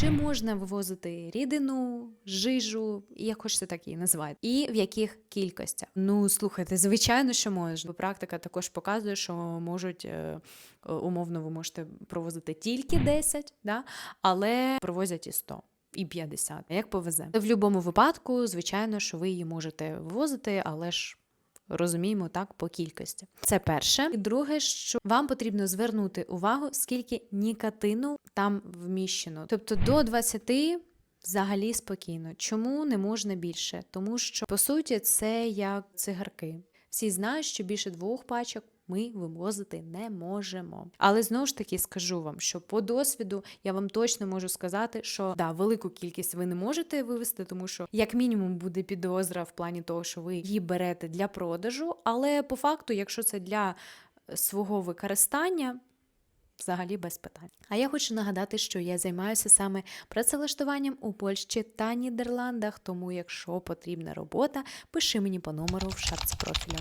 чи можна вивозити рідину, жижу, як хочете так її називати, і в яких кількостях. Ну слухайте, звичайно, що можна. Практика також показує, що можуть е, е, умовно, ви можете провозити тільки 10, да? але провозять і 100. І 50, як повезе. В будь-якому випадку, звичайно, що ви її можете вивозити, але ж розуміємо так по кількості. Це перше. І друге, що вам потрібно звернути увагу, скільки нікотину там вміщено. Тобто до 20 взагалі спокійно. Чому не можна більше? Тому що по суті це як цигарки. Всі знають, що більше двох пачок. Ми вивозити не можемо. Але знову ж таки скажу вам, що по досвіду я вам точно можу сказати, що да, велику кількість ви не можете вивезти, тому що як мінімум буде підозра в плані того, що ви її берете для продажу. Але по факту, якщо це для е, свого використання, взагалі без питань. А я хочу нагадати, що я займаюся саме працевлаштуванням у Польщі та Нідерландах. Тому, якщо потрібна робота, пиши мені по номеру в шапці профілю.